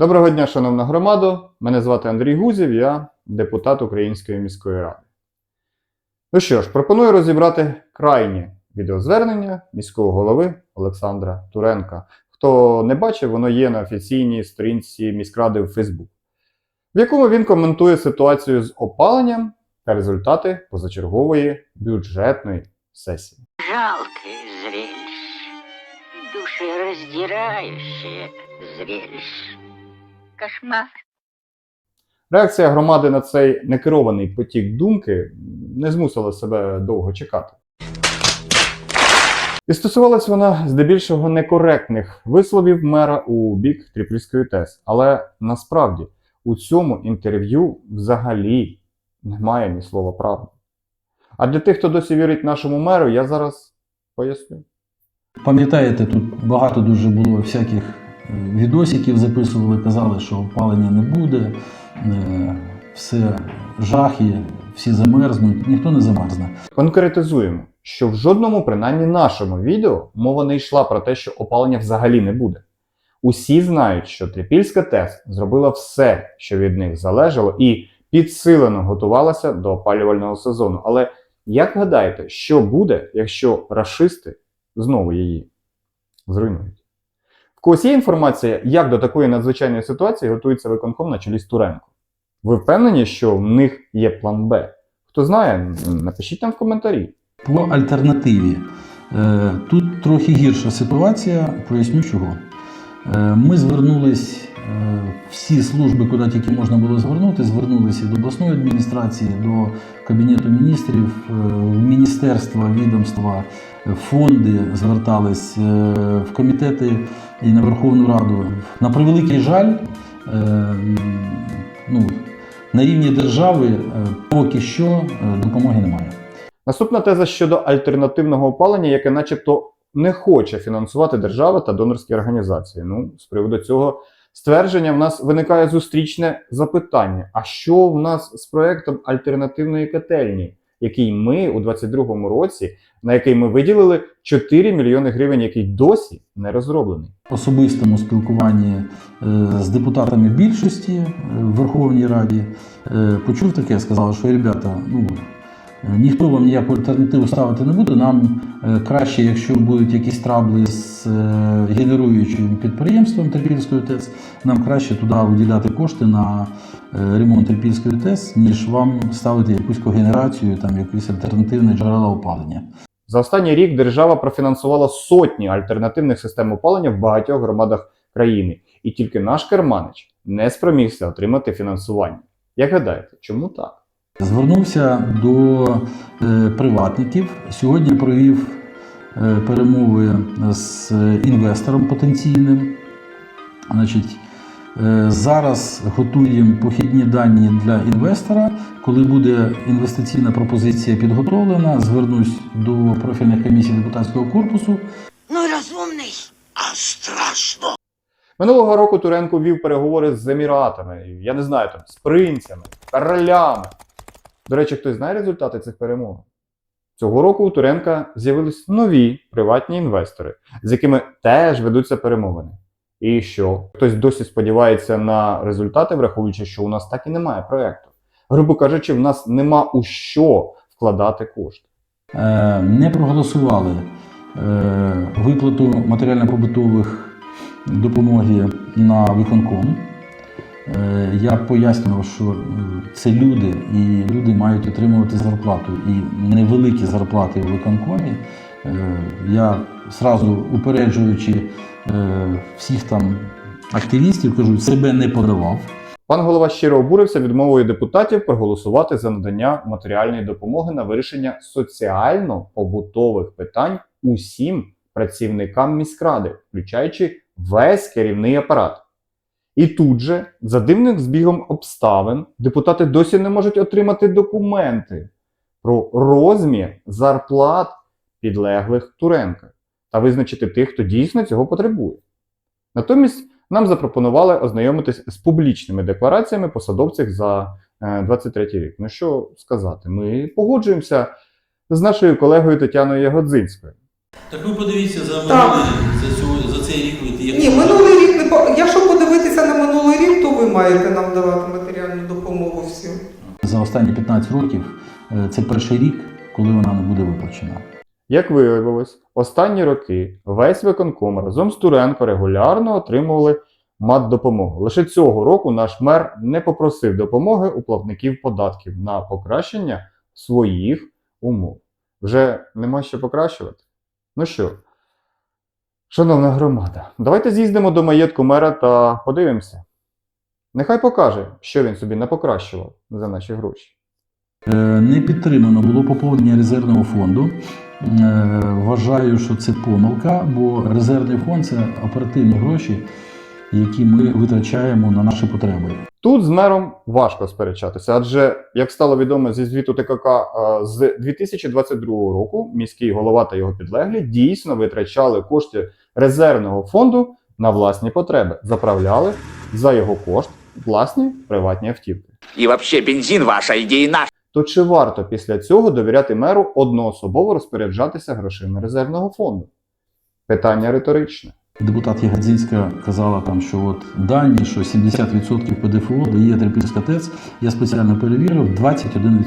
Доброго дня, шановна громадо. Мене звати Андрій Гузів, я депутат Української міської ради. Ну що ж, пропоную розібрати крайнє відеозвернення міського голови Олександра Туренка. Хто не бачив, воно є на офіційній сторінці міськради в Фейсбук, в якому він коментує ситуацію з опаленням та результати позачергової бюджетної сесії. Жалкое зрелище, душераздирающее зрелище. Кошмар. Реакція громади на цей некерований потік думки не змусила себе довго чекати. І стосувалась вона здебільшого некоректних висловів мера у бік Трипільської ТЕС. Але насправді у цьому інтерв'ю взагалі немає ні слова правди. А для тих, хто досі вірить нашому меру, я зараз поясню. Пам'ятаєте, тут багато дуже було всяких відосиків записували, казали, що опалення не буде, е, все жахи, всі замерзнуть, ніхто не замерзне. Конкретизуємо, що в жодному, принаймні нашому відео, мова не йшла про те, що опалення взагалі не буде. Усі знають, що Трипільська ТЕС зробила все, що від них залежало, і підсилено готувалася до опалювального сезону. Але як гадаєте, що буде, якщо рашисти знову її зруйнують? В є інформація, як до такої надзвичайної ситуації готується виконком на чолі з Туренко? Ви впевнені, що в них є план Б? Хто знає, напишіть там в коментарі. По альтернативі. Е, Тут трохи гірша ситуація, поясню чого. Е, Ми звернулись, е, всі служби, куди тільки можна було звернути, звернулися до обласної адміністрації, до Кабінету міністрів, міністерства, відомства, фонди звертались, в комітети і на Верховну Раду. На превеликий жаль, е, ну, на рівні держави е, поки що е, допомоги немає. Наступна теза щодо альтернативного опалення, яке начебто не хоче фінансувати держава та донорські організації. Ну, з приводу цього ствердження в нас виникає зустрічне запитання: а що в нас з проектом альтернативної котельні, який ми у 2022 році, на який ми виділили 4 мільйони гривень, який досі не розроблений? особистому спілкуванні е, з депутатами більшості е, в Верховній Раді е, почув таке, сказав, що ребята, ну ніхто вам ніяку альтернативу ставити не буде. Нам е, краще, якщо будуть якісь трабли з е, генеруючим підприємством Терпільської ТЕС, нам краще туди виділяти кошти на е, ремонт Терпільської ТЕС, ніж вам ставити якусь когенерацію, там якісь альтернативні джерела опалення. За останній рік держава профінансувала сотні альтернативних систем опалення в багатьох громадах країни, і тільки наш керманич не спромігся отримати фінансування. Як гадаєте, чому так? Звернувся до е, приватників. Сьогодні провів е, перемови з інвестором потенційним. Значить, е, зараз готуємо похідні дані для інвестора. Коли буде інвестиційна пропозиція підготовлена, звернусь до профільних комісій депутатського корпусу. Ну, разумный. А страшно. Минулого року Туренко вів переговори з Еміратами, я не знаю, там, з принцями, королями. До речі, хтось знає результати цих перемовин? Цього року у Туренка з'явились нові приватні інвестори, з якими теж ведуться перемовини. І що? Хтось досі сподівається на результати, враховуючи, що у нас так і немає проєкту. Грубо кажучи, в нас нема у що вкладати кошти. Е, не проголосували е, виплату матеріально-побутових допомоги на виконком. Е, Я пояснював, що це люди, і люди мають отримувати зарплату. І невеликі зарплати в виконкомі. Е, Я зразу упереджуючи е, всіх там активістів, кажу, себе не подавав. Пан голова щиро обурився відмовою депутатів проголосувати за надання матеріальної допомоги на вирішення соціально-побутових питань усім працівникам міськради, включаючи весь керівний апарат. І тут же, за дивним збігом обставин, депутати досі не можуть отримати документи про розмір зарплат підлеглих Туренка та визначити тих, хто дійсно цього потребує. Натомість нам запропонували ознайомитись з публічними деклараціями посадовців за е, 23 рік. Ну що сказати, ми погоджуємося з нашою колегою Тетяною Ягодзинською. Так ви подивіться за минулий за, цю, за цей рік Ні, минулий рік якщо подивитися на минулий рік, то ви маєте нам давати матеріальну допомогу всім. за останні 15 років е, це перший рік, коли вона не буде виплачена. Як виявилось, останні роки весь виконком разом з Туренко регулярно отримували мат-допомогу. Лише цього року наш мер не попросив допомоги у платників податків на покращення своїх умов. Вже нема що покращувати. Ну що, шановна громада, давайте з'їздимо до маєтку мера та подивимося. Нехай покаже, що він собі не покращував за наші гроші. Е, Не підтримано було поповнення резервного фонду. Е, Вважаю, що це помилка, бо резервний фонд це оперативні гроші, які ми витрачаємо на наші потреби. Тут з мером важко сперечатися, адже, як стало відомо зі звіту ТКК, е, з 2022 року міський голова та його підлеглі дійсно витрачали кошти резервного фонду на власні потреби, заправляли за його кошт власні приватні автівки. И вообще бензин ваша идея наша. То чи варто після цього довіряти меру одноособово розпоряджатися грошима резервного фонду? Питання риторичне. Депутат Ягодзинська казала там, що от дані, що 70% ПДФО дає Трипільська ТЕЦ. Я спеціально перевірив 21%.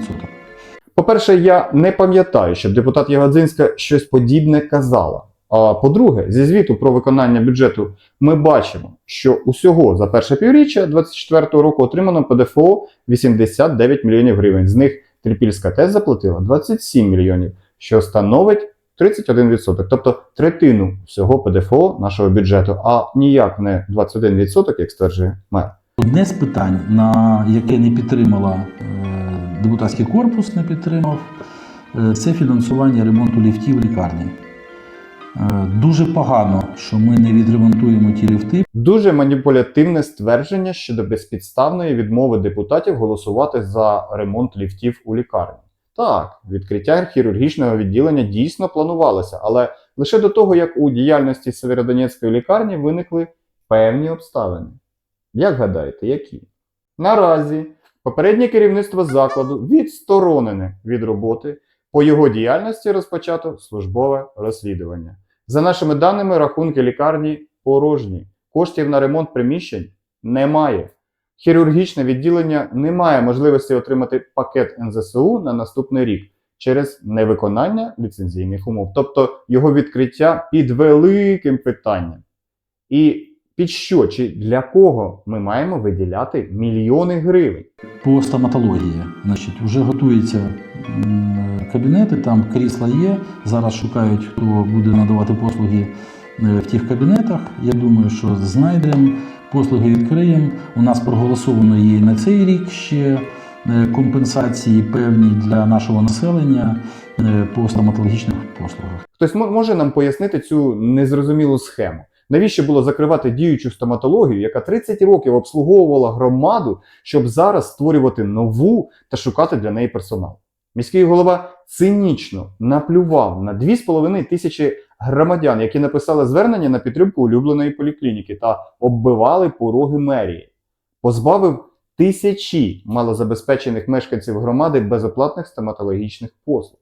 По-перше, я не пам'ятаю, щоб депутат Ягодзинська щось подібне казала. А по-друге, зі звіту про виконання бюджету ми бачимо, що усього за перше півріччя 2024 року отримано ПДФО 89 мільйонів гривень. З них Трипільська ТЕС заплатила 27 мільйонів, що становить 31%, тобто третину всього ПДФО нашого бюджету, а ніяк не 21%, як стверджує мер. Одне з питань, на яке не підтримала е, депутатський корпус, не підтримав, е, це фінансування ремонту ліфтів в лікарні. Е, Дуже погано, що ми не відремонтуємо ті ліфти. Дуже маніпулятивне ствердження щодо безпідставної відмови депутатів голосувати за ремонт ліфтів у лікарні. Так, відкриття хірургічного відділення дійсно планувалося, але лише до того, як у діяльності Северодонецької лікарні виникли певні обставини. Як гадаєте, які? Наразі попереднє керівництво закладу відсторонене від роботи. По його діяльності розпочато службове розслідування. За нашими даними, рахунки лікарні порожні. Коштів на ремонт приміщень немає. Хірургічне відділення не має можливості отримати пакет НЗСУ на наступний рік через невиконання ліцензійних умов. Тобто його відкриття під великим питанням. І під що чи для кого ми маємо виділяти мільйони гривень? По стоматології, значить, вже готуються кабінети, там крісла є. Зараз шукають, хто буде надавати послуги е, в тих кабінетах. Я думаю, що знайдемо, послуги відкриємо. У нас проголосовано є на цей рік ще е, компенсації певні для нашого населення е, по стоматологічних послугах. Хтось може нам пояснити цю незрозумілу схему? Навіщо було закривати діючу стоматологію, яка 30 років обслуговувала громаду, щоб зараз створювати нову та шукати для неї персонал? Міський голова цинічно наплював на 2,5 тисячі громадян, які написали звернення на підтримку улюбленої поліклініки та оббивали пороги мерії, позбавив тисячі малозабезпечених мешканців громади безоплатних стоматологічних послуг,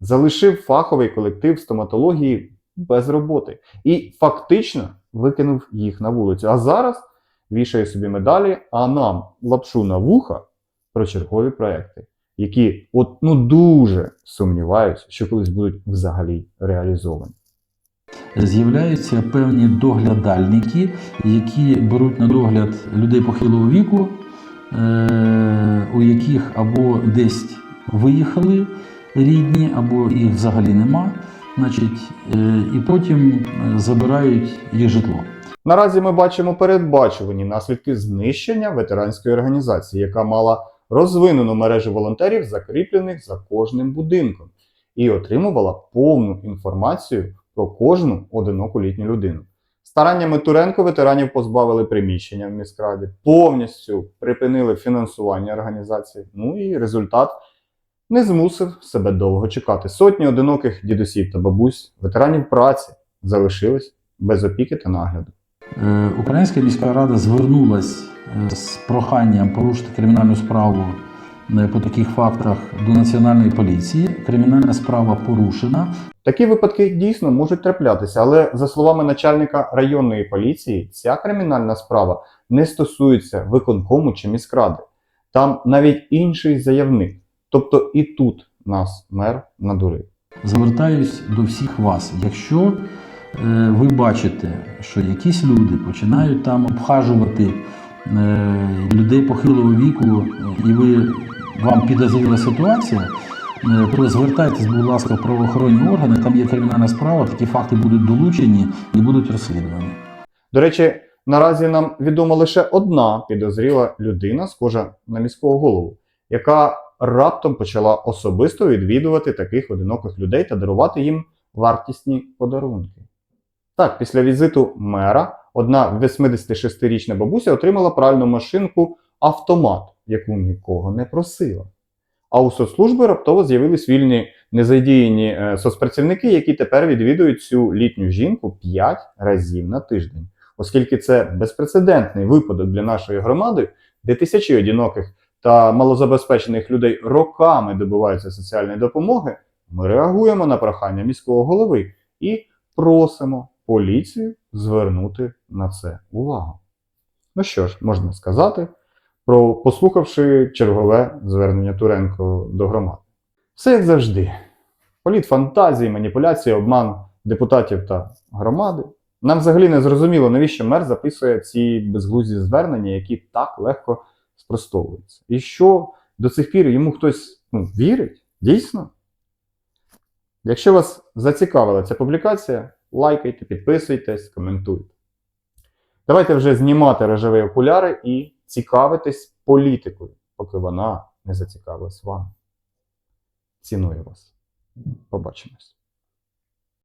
залишив фаховий колектив стоматології без роботи і фактично викинув їх на вулицю. А зараз вішає собі медалі, а нам лапшу на вуха про чергові проекти, які от ну дуже сумніваюся, що колись будуть взагалі реалізовані. З'являються певні доглядальники, які беруть на догляд людей похилого віку, е, у яких або десь виїхали рідні, або їх взагалі нема. Значить, е, і потім забирають їх житло. Наразі ми бачимо передбачувані наслідки знищення ветеранської організації, яка мала розвинену мережу волонтерів, закріплених за кожним будинком, і отримувала повну інформацію про кожну одиноку літню людину. Стараннями Туренко ветеранів позбавили приміщення в міськраді, повністю припинили фінансування організації. Ну і результат не змусив себе довго чекати. Сотні одиноких дідусів та бабусь, ветеранів праці залишились без опіки та нагляду. Е, Українська міська рада звернулась з проханням порушити кримінальну справу е, по таких фактах до національної поліції. Кримінальна справа порушена. Такі випадки дійсно можуть траплятися, але за словами начальника районної поліції, ця кримінальна справа не стосується виконкому чи міськради. Там навіть інший заявник. Тобто і тут нас мер надурив. Звертаюсь до всіх вас. Якщо е, ви бачите, що якісь люди починають там обхажувати е, людей похилого віку, і ви вам підозріла ситуація, е, то звертайтесь, будь ласка, в правоохоронні органи. Там є кримінальна справа, такі факти будуть долучені і будуть розслідувані. До речі, наразі нам відома лише одна підозріла людина, схожа на міського голову, яка раптом почала особисто відвідувати таких одиноких людей та дарувати їм вартісні подарунки. Так, після візиту мера одна 86-річна бабуся отримала пральну машинку автомат, яку нікого не просила. А у соцслужби раптово з'явились вільні незадіяні е, соцпрацівники, які тепер відвідують цю літню жінку 5 разів на тиждень. Оскільки це безпрецедентний випадок для нашої громади, де тисячі одиноких та малозабезпечених людей роками добиваються соціальної допомоги, ми реагуємо на прохання міського голови і просимо поліцію звернути на це увагу. Ну що ж, можна сказати, про послухавши чергове звернення Туренко до громади. Все як завжди. Політ фантазії, маніпуляції, обман депутатів та громади. Нам взагалі не зрозуміло, навіщо мер записує ці безглузді звернення, які так легко спростовуються. І що до цих пір йому хтось ну, вірить? Дійсно? Якщо вас зацікавила ця публікація, лайкайте, підписуйтесь, коментуйте. Давайте вже знімати рожеві окуляри і цікавитись політикою, поки вона не зацікавилась вами. Ціную вас. Побачимось.